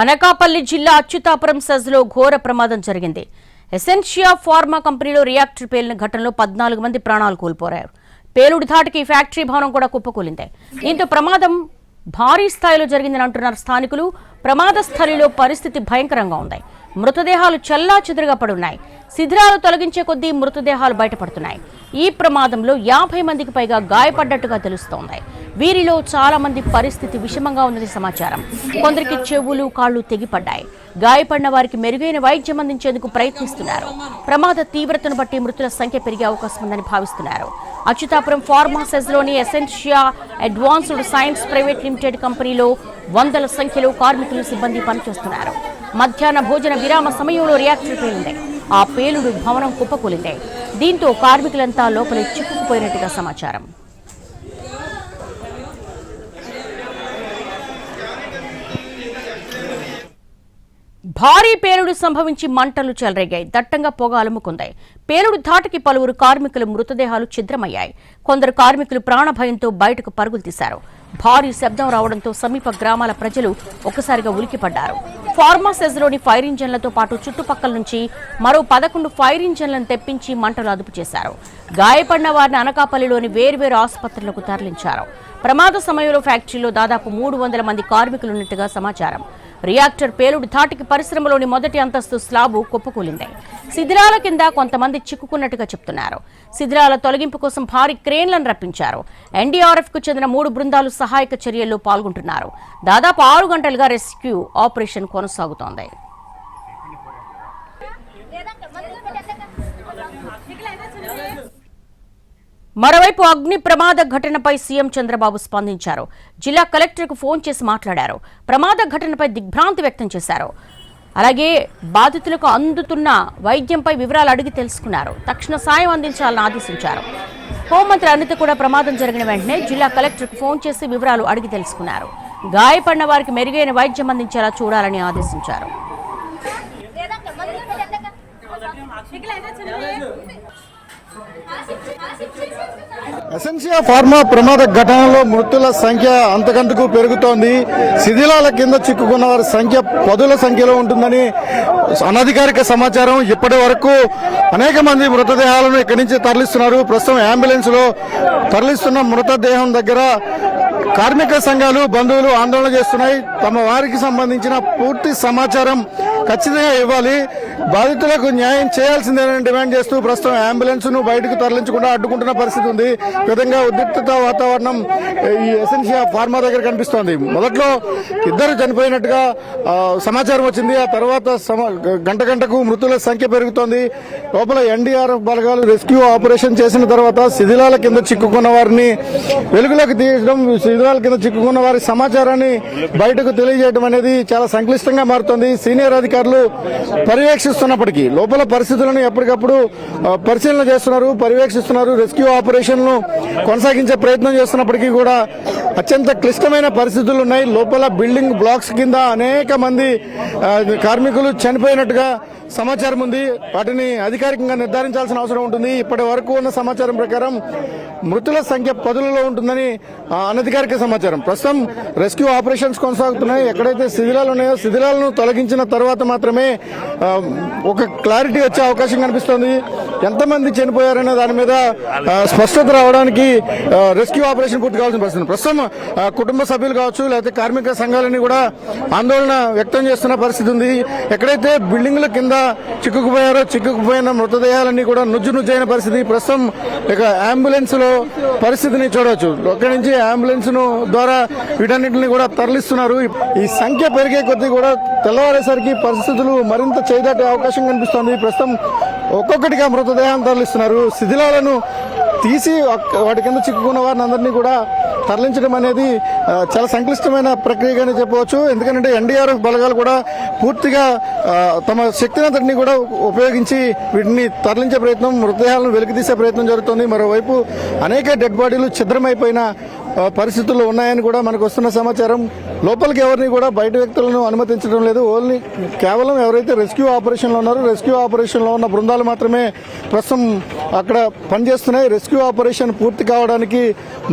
అనకాపల్లి జిల్లా అచ్యుతాపురం సెజ్లో ఘోర ప్రమాదం జరిగింది. ఎసెన్షియా ఫార్మా కంపెనీలో రియాక్టర్ పేలిన ఘటనలో పద్నాలుగు మంది ప్రాణాలు కోల్పోయారు. పేలుడు ధాటికి ఫ్యాక్టరీ భవనం కూడా కుప్పకూలింది. దీంతో ప్రమాదం భారీ స్థాయిలో జరిగిందని అంటున్నారు స్థానికులు. ప్రమాద స్థలిలో పరిస్థితి భయంకరంగా ఉంది. మృతదేహాలు చల్లా చెదురుగా పడున్నాయి శిథిరాలు తొలగించే కొద్దీ మృతదేహాలు బయటపడుతున్నాయి. ఈ ప్రమాదంలో యాభై మందికి పైగా గాయపడ్డట్టుగా తెలుస్తోంది. వీరిలో చాలా మంది పరిస్థితి విషమంగా ఉందని సమాచారం. కొందరికి చెవులు కాళ్ళు తెగిపడ్డాయి. గాయపడిన వారికి మెరుగైన వైద్యం అందించేందుకు ప్రయత్నిస్తున్నారు. ప్రమాద తీవ్రతను బట్టి మృతుల సంఖ్య పెరిగే అవకాశం ఉందని భావిస్తున్నారు. Atchutapuram ఫార్మాసెస్లోని Essentia advanced science private limited కంపెనీలో వందల సంఖ్యలో కార్మికులు సిబ్బంది పనిచేస్తున్నారు. మధ్యాహ్న భోజన విరామ సమయంలో రియాక్టర్ పేలింది. ఆ పేలుడు భవనం కుప్పకూలింది. దీంతో కార్మికులంతా లోపలి చిక్కుకుపోయినట్టుగా సమాచారం. భారీ పేలుడు సంభవించి మంటలు చెలరేగాయి. దట్టంగా పొగ అలుముకుందాయి పేలుడు ధాటికి పలువురు కార్మికుల మృతదేహాలు ఛిద్రమయ్యాయి. కొందరు కార్మికులు ప్రాణభయంతో బయటకు పరుగులు తీశారు. భారీ శబ్దం రావడంతో సమీప గ్రామాల ప్రజలు ఒక్కసారిగా ఉలికిపడ్డారు ఫార్మాసెజ్లోని ఫైర్ ఇంజన్లతో పాటు చుట్టుపక్కల నుంచి మరో పదకొండు ఫైర్ ఇంజన్లను తెప్పించి మంటలు అదుపు చేశారు. గాయపడిన వారిని అనకాపల్లిలోని వేర్వేరు ఆసుపత్రులకు తరలించారు. ప్రమాద సమయంలో ఫ్యాక్టరీలో దాదాపు మూడు వందల మంది కార్మికులున్నట్టుగా సమాచారం. రియాక్టర్ పేలుడు ధాటికి పరిశ్రమలోని మొదటి అంతస్తు స్లాబు కొప్పుకూలింది. శిథిరాల కింద కొంతమంది చిక్కుకున్నట్టుగా చెప్తున్నారు. శిథిరాల తొలగింపు కోసం భారీ క్రేన్లను రప్పించారు. ఎన్డీఆర్ఎఫ్కు చెందిన మూడు బృందాలు సహాయక చర్యల్లో పాల్గొంటున్నారు. దాదాపు ఆరు గంటలుగా రెస్క్యూ ఆపరేషన్ కొనసాగుతోంది. మరోవైపు అగ్ని ప్రమాద ఘటనపై సీఎం చంద్రబాబు స్పందించారు. జిల్లా కలెక్టర్కు ఫోన్ చేసి మాట్లాడారు. ప్రమాద ఘటనపై దిగ్భ్రాంతి వ్యక్తం చేశారు. అలాగే బాధితులకు అందుతున్న వైద్యంపై వివరాలు అడిగి తెలుసుకున్నారు. తక్షణ సాయం అందించాలని ఆదేశించారు. హోంమంత్రి అనిత కూడా ప్రమాదం జరిగిన వెంటనే జిల్లా కలెక్టర్కు ఫోన్ చేసి వివరాలు అడిగి తెలుసుకున్నారు. గాయపడిన వారికి మెరుగైన వైద్యం అందించేలా చూడాలని ఆదేశించారు. ఎసెన్షియా ఫార్మా ప్రమాద ఘటనలో మృతుల సంఖ్య అంతకంతకు పెరుగుతోంది. శిథిలాల కింద చిక్కుకున్న వారి సంఖ్య పదుల సంఖ్యలో ఉంటుందని అనధికారిక సమాచారం. ఇప్పటి వరకు అనేక మంది మృతదేహాలను ఇక్కడి నుంచి తరలిస్తున్నారు. ప్రస్తుతం అంబులెన్స్లో తరలిస్తున్న మృతదేహం దగ్గర కార్మిక సంఘాలు బంధువులు ఆందోళన చేస్తున్నాయి. తమ వారికి సంబంధించిన పూర్తి సమాచారం ఖచ్చితంగా ఇవ్వాలి. బాధితులకు న్యాయం చేయాల్సిందేనని డిమాండ్ చేస్తూ ప్రస్తుతం అంబులెన్స్ను బయటకు తరలించకుండా అడ్డుకుంటున్న పరిస్థితి ఉంది. విధంగా ఉద్రిక్తత వాతావరణం ఈ ఎసెన్షియా ఫార్మా దగ్గర కనిపిస్తోంది. మొదట్లో ఇద్దరు చనిపోయినట్టుగా సమాచారం వచ్చింది. ఆ తర్వాత గంట గంటకు మృతుల సంఖ్య పెరుగుతోంది. లోపల ఎన్డీఆర్ఎఫ్ బలగాలు రెస్క్యూ ఆపరేషన్ చేసిన తర్వాత శిథిలాల కింద చిక్కుకున్న వారిని వెలుగులోకి తీయడం శిథిలాల కింద చిక్కుకున్న వారి సమాచారాన్ని బయటకు తెలియజేయడం అనేది చాలా సంక్లిష్టంగా మారుతోంది. సీనియర్ అధికారులు పర్యవేక్షిస్తున్నప్పటికీ లోపల పరిస్థితులను ఎప్పటికప్పుడు పరిశీలన చేస్తున్నారు పర్యవేక్షిస్తున్నారు రెస్క్యూ ఆపరేషన్ను కొనసాగించే ప్రయత్నం చేస్తున్నప్పటికీ కూడా అత్యంత క్లిష్టమైన పరిస్థితులు ఉన్నాయి. లోపల బిల్డింగ్ బ్లాక్స్ కింద అనేక మంది కార్మికులు చనిపోయినట్టుగా సమాచారం ఉంది. వాటిని అధికారికంగా నిర్ధారించాల్సిన అవసరం ఉంటుంది. ఇప్పటి వరకు ఉన్న సమాచారం ప్రకారం మృతుల సంఖ్య పదులలో ఉంటుందని అనధికారిక సమాచారం. ప్రస్తుతం రెస్క్యూ ఆపరేషన్స్ కొనసాగుతున్నాయి. ఎక్కడైతే శిథిలాలు ఉన్నాయో శిథిలాలను తొలగించిన తర్వాత మాత్రమే ఒక క్లారిటీ వచ్చే అవకాశం కనిపిస్తుంది. ఎంతమంది చనిపోయారనే దాని మీద స్పష్టత రావడానికి రెస్క్యూ ఆపరేషన్ పూర్తి కావాల్సిన పరిస్థితి ప్రస్తుతం కుటుంబ సభ్యులు కావచ్చు లేకపోతే కార్మిక సంఘాలని కూడా ఆందోళన వ్యక్తం చేస్తున్న పరిస్థితి ఉంది. ఎక్కడైతే బిల్డింగ్ల కింద చిక్కుకుపోయారో చిక్కుకుపోయిన మృతదేహాలన్నీ కూడా నుజ్జు నుజ్జైన పరిస్థితి. ప్రస్తుతం ఇక అంబులెన్స్లో పరిస్థితిని చూడవచ్చు. అక్కడి నుంచి అంబులెన్స్ను ద్వారా వీటన్నిటిని కూడా తరలిస్తున్నారు. ఈ సంఖ్య పెరిగే కొద్దీ కూడా తెల్లవారేసరికి పరిస్థితులు మరింత చేదాటే అవకాశం కనిపిస్తోంది. ప్రస్తుతం ఒక్కొక్కటిగా మృతదేహం తరలిస్తున్నారు శిథిలాలను తీసి వాటి కింద చిక్కుకున్న వారిని అందరినీ కూడా తరలించడం అనేది చాలా సంక్లిష్టమైన ప్రక్రియగానే చెప్పవచ్చు. ఎందుకంటే ఎన్డీఆర్ఎఫ్ బలగాలు కూడా పూర్తిగా తమ శక్తినంతటిని కూడా ఉపయోగించి వీటిని తరలించే ప్రయత్నం మృతదేహాలను వెలికితీసే ప్రయత్నం జరుగుతోంది. మరోవైపు అనేక డెడ్ బాడీలు ఛిద్రమైపోయిన పరిస్థితుల్లో ఉన్నాయని కూడా మనకు వస్తున్న సమాచారం. లోపలికి ఎవరిని కూడా బయట వ్యక్తులను అనుమతించడం లేదు. ఓన్లీ కేవలం ఎవరైతే రెస్క్యూ ఆపరేషన్లో ఉన్నారో రెస్క్యూ ఆపరేషన్లో ఉన్న బృందాలు మాత్రమే ప్రస్తుతం అక్కడ పనిచేస్తున్నాయి. రెస్క్యూ ఆపరేషన్ పూర్తి కావడానికి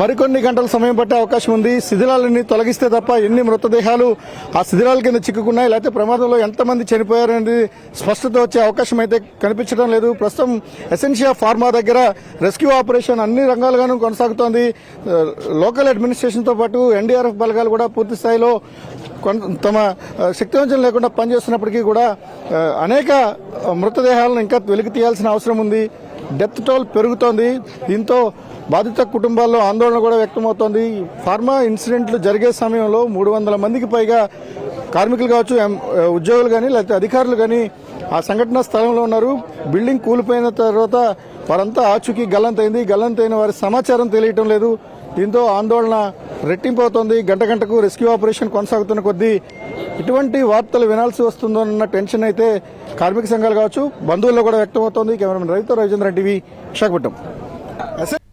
మరికొన్ని గంటల సమయం పట్టే అవకాశం ఉంది. శిథిలాలన్నీ తొలగిస్తే తప్ప ఎన్ని మృతదేహాలు ఆ శిథిలాల కింద చిక్కుకున్నాయి? లేకపోతే ప్రమాదంలో ఎంతమంది చనిపోయారనేది స్పష్టత వచ్చే అవకాశం అయితే కనిపించడం లేదు. ప్రస్తుతం ఎసెన్షియా ఫార్మా దగ్గర రెస్క్యూ ఆపరేషన్ అన్ని రంగాలుగాను కొనసాగుతోంది. లోకల్ అడ్మినిస్ట్రేషన్తో పాటు ఎన్డీఆర్ఎఫ్ బలగాలు కూడా పూర్తిస్తాయి స్థాయిలో తమ ఆ, శక్తివంచన లేకుండా పనిచేస్తున్నప్పటికీ కూడా అనేక మృతదేహాలను ఇంకా వెలికి తీయాల్సిన అవసరం ఉంది. డెత్ టోల్ పెరుగుతోంది. దీంతో బాధిత కుటుంబాల్లో ఆందోళన కూడా వ్యక్తమవుతోంది. ఫార్మా ఇన్సిడెంట్లు జరిగే సమయంలో మూడు వందల మందికి పైగా కార్మికులు కావచ్చు ఉద్యోగులు కానీ లేకపోతే అధికారులు కానీ ఆ సంఘటన స్థలంలో ఉన్నారు. బిల్డింగ్ కూలిపోయిన తర్వాత వారంతా ఆచూకీ గల్లంతైంది. గల్లంతైన వారి సమాచారం తెలియటం లేదు. దీంతో ఆందోళన రెట్టింపు అవుతోంది గంట గంటకు రెస్క్యూ ఆపరేషన్ కొనసాగుతున్న కొద్దీ ఇటువంటి వార్తలు వినాల్సి వస్తుందో అన్న టెన్షన్ అయితే కార్మిక సంఘాలు కావచ్చు బంధువుల్లో కూడా వ్యక్తమవుతోంది. కెమెరామెన్ రవితో రవిచంద్ర టీవీ విశాఖపట్నం.